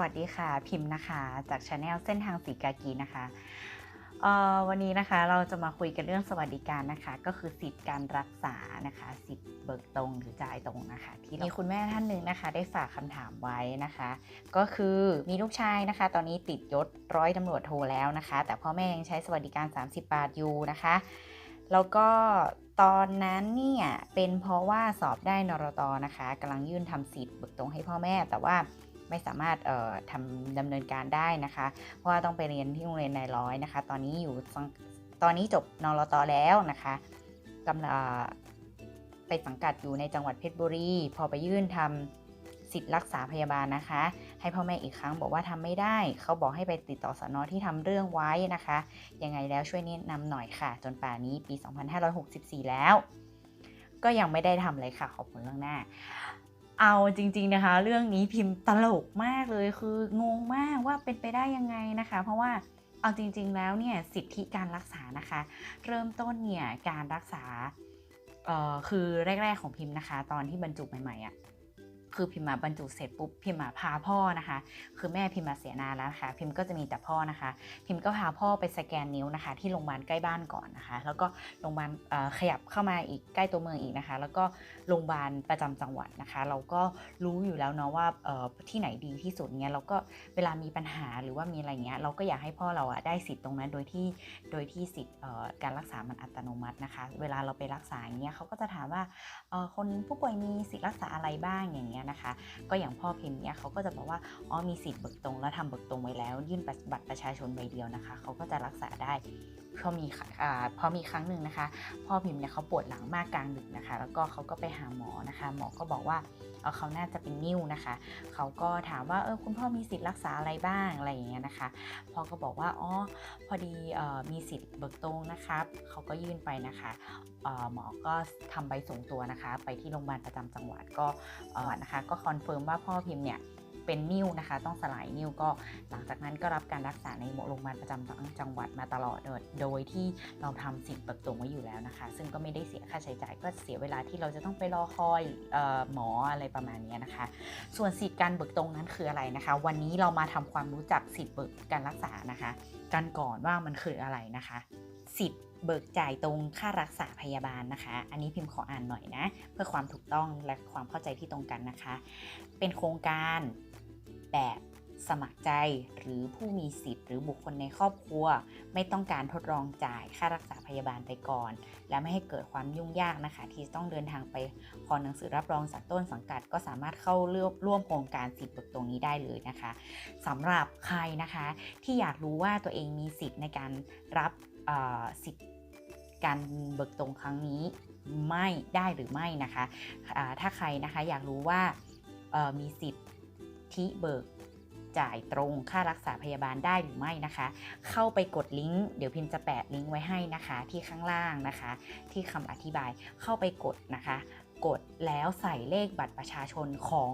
วัสดีค่ะ พิมพ์นะคะ จากช anel เส้นทางสีกากีนะคะเอ่อวันนี้นะคะเราจะมาคุยกันเรื่องสวัสดิการนะคะ ก็คือสิทธิการรักษานะคะ สิทธิ์เบิกตรงหรือจ่ายตรงนะคะ ที่มีคุณแม่ท่านหนึ่งนะคะ ได้ฝากคำถามไว้นะคะ ก็คือมีลูกชายนะคะ ตอนนี้ติดยศร้อยตำรวจโทแล้วนะคะ แต่พ่อแม่ยังใช้สวัสดิการ 30 บาทอยู่นะคะ แล้วก็ตอนนั้นเนี่ยเป็นเพราะว่าสอบได้นรตนะคะกำลังยื่นทำสิทธิ์เบิกตรงให้พ่อแม่แต่ว่า ไม่สามารถทำดำเนินการได้นะคะ เพราะว่าต้องไปเรียนที่โรงเรียนนายร้อยนะคะ ตอนนี้อยู่ตอนนี้จบนรตแล้วนะคะกำลังไปสังกัดอยู่ในจังหวัดเพชรบุรี พอไปยื่นทำสิทธิ์รักษาพยาบาลนะคะ ให้พ่อแม่อีกครั้งบอกว่าทำไม่ได้ เขาบอกให้ไปติดต่อสนที่ทำเรื่องไว้นะคะ ยังไงแล้วช่วยแนะนำหน่อยค่ะ จนป่านนี้ปี 2564 แล้ว ก็ยังไม่ได้ทำเลยค่ะขอบคุณเรื่องหน้า เอาจริงๆนะคะ เรื่องนี้พิมพ์ตลกมากเลยคืองงมากว่าเป็นไปได้ยังไงนะคะ เพราะว่าเอาจริง ๆ แล้วเนี่ยสิทธิการรักษานะคะ เริ่มต้นเนี่ยการรักษาคือแรก ๆ ของพิมพ์นะคะ ตอนที่บรรจุใหม่ๆอะ่ะ คือพิมพ์มาบรรจุเสร็จปุ๊บพิมพ์มาพาพ่อนะคะ คือแม่พิมพ์มาเสียนานแล้วนะคะ พิมพ์ก็จะมีแต่พ่อนะคะ พิมพ์ก็พาพ่อไปสแกนนิ้วนะคะ ที่โรงพยาบาลใกล้บ้านก่อนนะคะ แล้วก็โรงพยาบาลขยับเข้ามาอีกใกล้ตัวเมืองอีกนะคะ แล้วก็โรงพยาบาลประจำจังหวัดนะคะ เราก็รู้อยู่แล้วเนาะว่าที่ไหนดีที่สุดเงี้ยเราก็เวลามีปัญหาหรือว่ามีอะไรเงี้ยเราก็อยากให้พ่อเราอะได้สิทธิ์ตรงนั้นโดยที่โดยที่สิทธิ์การรักษามันอัตโนมัตินะคะ เวลาเราไปรักษาเงี้ยเขาก็จะถามว่าคนผู้ป่วยมีสิทธิ์รักษาอะไรบ้างอย่างเงี้ยนะคะ ก็อย่างพ่อพิมพ์เนี่ยเขาก็จะบอกว่าอ๋อมีสิทธิ์เบิกตรง แล้วทำเบิกตรงไว้แล้ว ยื่นบัตรประชาชนใบเดียวนะคะเขาก็จะรักษาได้พอมีค่ะอ่าพอมีครั้งหนึ่งนะคะ พ่อพิมพ์เนี่ยเขาปวดหลังมากกลางดึกนะคะ แล้วก็เขาก็ไปหาหมอนะคะ หมอก็บอกว่าเเขาน่าจะเป็นนิ่วนะคะเขาก็ถามว่าเออคุณพ่อมีสิทธิ์รักษาอะไรบ้างอะไรอย่างเงี้ยนะคะพ่อก็บอกว่าอ๋อพอดีออมีสิทธิ์เบิกตรงนะครับเขาก็ยื่นไปนะคะออหมอก็ทำใบส่งตัวนะคะ ไปที่โรงพยาบาลประจำจังหวัดก็เอ่อนะคะ ก็คอนเฟิร์มว่าพ่อพิมพ์เนี่ยเป็นนิ้วนะคะ ต้องสลายนิ้วก็หลังจากนั้นก็รับการรักษาในโรงพยาบาลประจำจังหวัดมาตลอดโดยที่เราทำสิทธิ์เบิกตรงไว้อยู่แล้วนะคะ ซึ่งก็ไม่ได้เสียค่าใช้จ่ายก็เสียเวลาที่เราจะต้องไปรอคอยออหมออะไรประมาณนี้นะคะ ส่วนสิทธิ์การเบิกตรงนั้นคืออะไรนะคะ วันนี้เรามาทำความรู้จักสิทธิ์เบิกการรักษานะคะ กันก่อนว่ามันคืออะไรนะคะ สิทธิ์ เบิกจ่ายตรงค่ารักษาพยาบาลนะคะ อันนี้พิมพ์ขออ่านหน่อยนะ เพื่อความถูกต้องและความเข้าใจที่ตรงกันนะคะ เป็นโครงการแบบสมัครใจหรือผู้มีสิทธิ์หรือบุคคลในครอบครัว ไม่ต้องการทดลองจ่ายค่ารักษาพยาบาลไปก่อน และไม่ให้เกิดความยุ่งยากนะคะ ที่ต้องเดินทางไปขอหนังสือรับรองจากต้นสังกัด ก็สามารถเข้าร่วมโครงการสิทธิ์เบิกตรงนี้ได้เลยนะคะสำหรับใครนะคะ ที่อยากรู้ว่าตัวเองมีสิทธิ์ในการรับ สิทธิ์การเบิกตรงครั้งนี้ไม่ได้หรือไม่นะคะถ้าใครนะคะอยากรู้ว่ามีสิทธิ์ที่เบิกจ่ายตรงค่ารักษาพยาบาลได้หรือไม่นะคะ เข้าไปกดลิงก์เดี๋ยวพิมจะแปะลิงก์ไว้ให้นะคะที่ข้างล่างนะคะ ที่คำอธิบายเข้าไปกดนะคะ กดแล้วใส่เลขบัตรประชาชนของ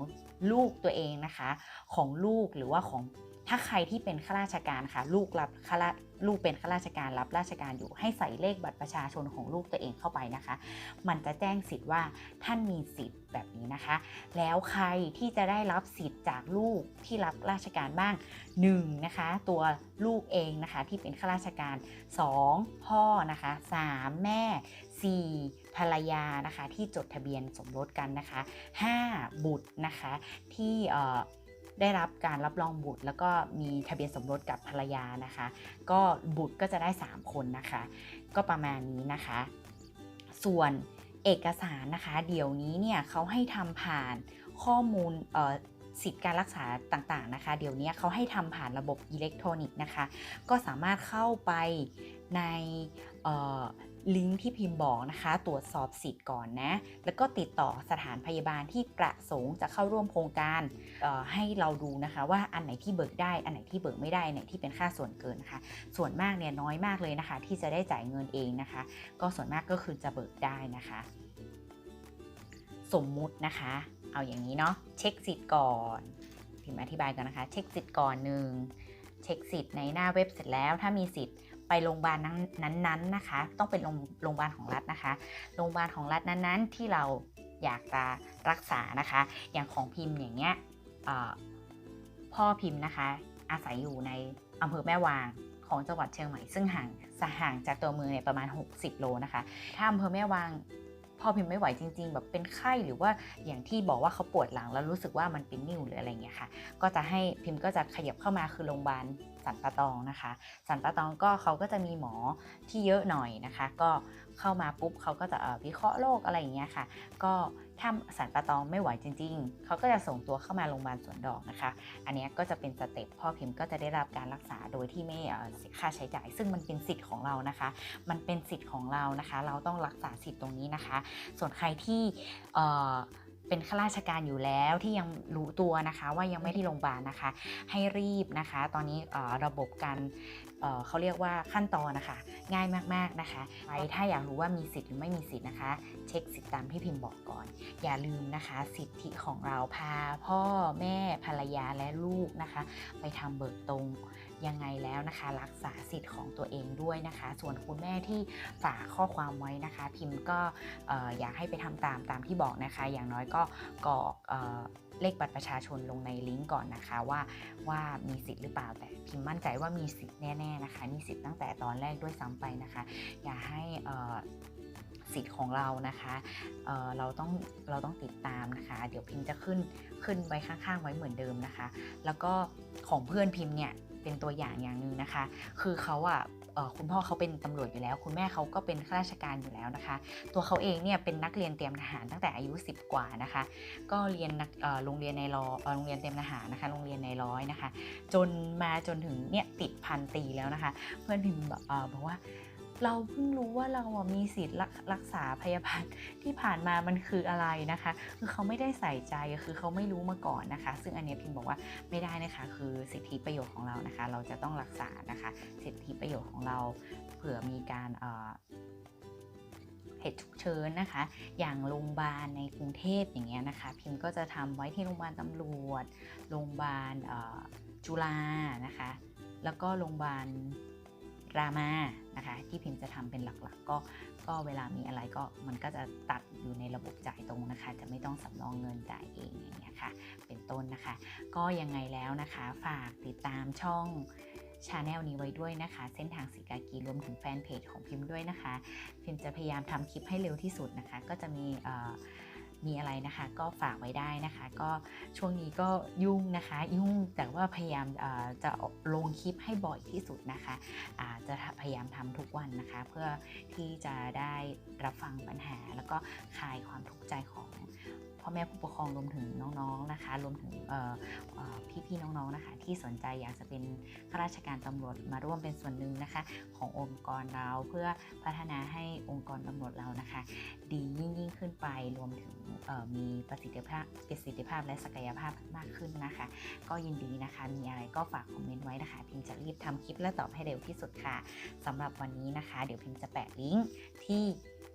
ลูกตัวเองนะคะ ของลูกหรือว่าของถ้าใครที่เป็นข้าราชการค่ะ ลูกรับข้าราลูกเป็นข้าราชการรับราชการอยู่ ให้ใส่เลขบัตรประชาชนของลูกตัวเองเข้าไปนะคะ มันจะแจ้งสิทธิ์ว่าท่านมีสิทธิ์แบบนี้นะคะ แล้วใครที่จะได้รับสิทธิ์จากลูกที่รับราชการบ้าง 1. นะคะ ตัวลูกเองนะคะที่เป็นข้าราชการ 2. พ่อนะคะ 3. แม่ 4. ภรรยานะคะที่จดทะเบียนสมรสกันนะคะ 5. บุตรนะคะที่ได้รับการรับรองบุตร แล้วก็มีทะเบียนสมรสกับภรรยานะคะ ก็บุตรก็จะได้ 3 คนนะคะ ก็ประมาณนี้นะคะ ส่วนเอกสารนะคะ เดี๋ยวนี้เนี่ยเขาให้ทำผ่านข้อมูลเอ่อ สิทธิการรักษาต่างๆนะคะ เดี๋ยวนี้เขาให้ทำผ่านระบบอิเล็กทรอนิกส์นะคะ ก็สามารถเข้าไปในลิงก์ที่พิมพ์บอกนะคะ ตรวจสอบสิทธิ์ก่อนนะ แล้วก็ติดต่อสถานพยาบาลที่ประสงค์จะเข้าร่วมโครงการให้เราดูนะคะ ว่าอันไหนที่เบิกได้ อันไหนที่เบิกไม่ได้อันไหนที่เป็นค่าส่วนเกินนะคะ ส่วนมากเนี่ยน้อยมากเลยนะคะ ที่จะได้จ่ายเงินเองนะคะ ก็ส่วนมากก็คือจะเบิกได้นะคะ สมมุตินะคะ เอาอย่างนี้เนาะเช็คสิทธิ์ก่อนพิมพ์อธิบายกันนะคะ เช็คสิทธิ์ก่อนหนึ่งเช็คสิทธิ์ในหน้าเว็บเสร็จแล้ว ถ้ามีสิทธิ์ไปโรงพยาบาลนั้นๆนะคะ ต้องเป็นโรงพยาบาลของรัฐนะคะโรงพยาบาลของรัฐนั้นๆ ที่เราอยากจะรักษานะคะ อย่างของพิมพ์อย่างเงี้ยพ่อพิมพ์นะคะ อาศัยอยู่ในอำเภอแม่วางของจังหวัดเชียงใหม่ซึ่งห่างห่างจากตัวเมืองเนี่ยประมาณ 60 โลนะคะ ถ้าอำเภอแม่วาง อพิมพ์ไม่ไหวจริง ๆ แบบเป็นไข้หรือว่าอย่างที่บอกว่าเขาปวดหลังแล้วรู้สึกว่ามันเป็นนิ่วหรืออะไรเงี้ยค่ะ ก็จะให้พิมพ์ก็จะขยับเข้ามาคือโรงพยาบาลสันปะตองนะคะ สันปะตองก็เขาก็จะมีหมอที่เยอะหน่อยนะคะ ก็ เข้ามาปุ๊บเขาก็จะวิเคราะห์โรคอะไรอย่างเงี้ยค่ะ ก็ถ้าสันปะตองไม่ไหวจริง ๆ เขาก็จะส่งตัวเข้ามาโรงพยาบาลสวนดอกนะคะ อันนี้ก็จะเป็นสเต็ปพ่อพิมพ์ก็จะได้รับการรักษาโดยที่ไม่เสียค่าใช้จ่าย ซึ่งมันเป็นสิทธิ์ของเรานะคะ มันเป็นสิทธิ์ของเรานะคะ เราต้องรักษาสิทธิ์ตรงนี้นะคะ ส่วนใครที่เป็นข้าราชการอยู่แล้วที่ยังรู้ตัวนะคะว่ายังไม่ที่โรงพยาบาลนะคะ ให้รีบนะคะ ตอนนี้ระบบการ เเขาเรียกว่าขั้นตอนนะคะ ง่ายมากๆนะคะไปถ้าอยากรู้ว่ามีสิทธิ์หรือไม่มีสิทธิ์นะคะ เช็คสิทธิ์ตามที่พิมพ์บอกก่อน อย่าลืมนะคะ สิทธิของเราพาพ่อแม่ภรรยาและลูกนะคะ ไปทำเบิกตรงยังไงแล้วนะคะ รักษาสิทธิ์ของตัวเองด้วยนะคะ ส่วนคุณแม่ที่ฝากข้อความไว้นะคะ พิมพ์ก็เอ่อยากให้ไปทำตามตามที่บอกนะคะ อย่างน้อยก็กรอกเอ่อเลขบัตรประชาชนลงในลิงก์ก่อนนะคะว่าว่ามีสิทธิ์หรือเปล่าแต่พิมพ์มั่นใจว่ามีสิทธิ์แน่ๆนะคะมีสิทธิ์ตั้งแต่ตอนแรกด้วยซ้ำไปนะคะ อย่าให้ออสิทธิ์ของเรานะคะเเราต้องเราต้องติดตามนะคะ เดี๋ยวพิมพ์จะขึ้นขึ้นไว้ข้างๆไว้เหมือนเดิมนะคะ แล้วก็ของเพื่อนพิมพ์เนี่ย เป็นตัวอย่างอย่างหนึ่งนะคะ คือเขาอะคุณพ่อเขาเป็นตำรวจอยู่แล้ว คุณแม่เขาก็เป็นข้าราชการอยู่แล้วนะคะ ตัวเขาเองเนี่ยเป็นนักเรียนเตรียมทหารตั้งแต่อายุ 10 กว่านะคะ ก็เรียนนักโรงเรียนในรอเอ่อโรงเรียนเตรียมทหารนะคะโรงเรียนในร้อยนะคะ จนมาจนถึงเนี่ยติดพันตีแล้วนะคะ เพื่อนพิมพ์บอกว่า เราเพิ่งรู้ว่าเราอะมีสิทธิ์รักษาพยาบาลที่ผ่านมามันคืออะไรนะคะ คือเขาไม่ได้ใส่ใจคือเขาไม่รู้มาก่อนนะคะ ซึ่งอันนี้พิมบอกว่าไม่ได้นะคะ คือสิทธิประโยชน์ของเรานะคะ เราจะต้องรักษานะคะ สิทธิประโยชน์ของเราเผื่อมีการเอ่อเหตุฉุกเฉินนะคะ อย่างโรงพยาบาลในกรุงเทพอย่างเงี้ยนะคะ พิมก็จะทำไว้ที่โรงพยาบาลตำรวจ โรงพยาบาลจุฬานะคะ แล้วก็โรงพยาบาล รามานะคะที่พิมพ์จะทำเป็นหลักๆ ก็ก็เวลามีอะไรก็มันก็จะตัดอยู่ในระบบจ่ายตรงนะคะ จะไม่ต้องสำรองเงินจ่ายเองอย่างเงี้ยค่ะเป็นต้นนะคะ ก็ยังไงแล้วนะคะฝากติดตามช่องชาแนลนี้ไว้ด้วยนะคะ เส้นทางสีกากีรวมถึงแฟนเพจของพิมพ์ด้วยนะคะ พิมพ์จะพยายามทำคลิปให้เร็วที่สุดนะคะ ก็จะมีเอ่อ มีอะไรนะคะ ก็ฝากไว้ได้นะคะ ก็ช่วงนี้ก็ยุ่งนะคะ ยุ่งแต่ว่าพยายามจะลงคลิปให้บ่อยที่สุดนะคะาจะพยายามทำทุกวันนะคะ เพื่อที่จะได้รับฟังปัญหา แล้วก็คลายความทุกข์ใจของพ่อแม่ผู้ปกครองรวมถึงน้องๆนะคะ รวมถึงพี่ๆน้องๆนะคะ ที่สนใจอยากจะเป็นข้าราชการตำรวจมาร่วมเป็นส่วนหนึ่งนะคะ ขององค์กรเราเพื่อพัฒนาให้องค์กรตำรวจเรานะคะ ดียิ่งยิ่งขึ้นไปรวมถึง มีประสิทธิภาพประสิทธิภาพและศักยภาพมากขึ้นนะคะ ก็ยินดีนะคะ มีอะไรก็ฝากคอมเมนต์ไว้นะคะ พิมจะรีบทำคลิปและตอบให้เร็วที่สุดค่ะสำหรับวันนี้นะคะ เดี๋ยวพิมจะแปะลิงก์ที่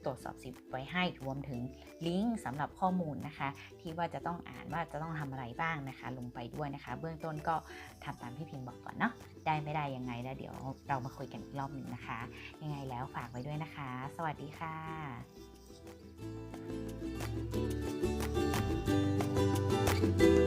ตรวจสอบสิทธิ์ไว้ให้รวมถึงลิงก์สำหรับข้อมูลนะคะ ที่ว่าจะต้องอ่านว่าจะต้องทำอะไรบ้างนะคะ ลงไปด้วยนะคะ เบื้องต้นก็ทำตามที่พิมพ์บอกก่อนเนาะได้ไม่ได้ยังไงแล้วเดี๋ยวเรามาคุยกันอีกรอบหนึ่งนะคะ ยังไงแล้วฝากไว้ด้วยนะคะ สวัสดีค่ะ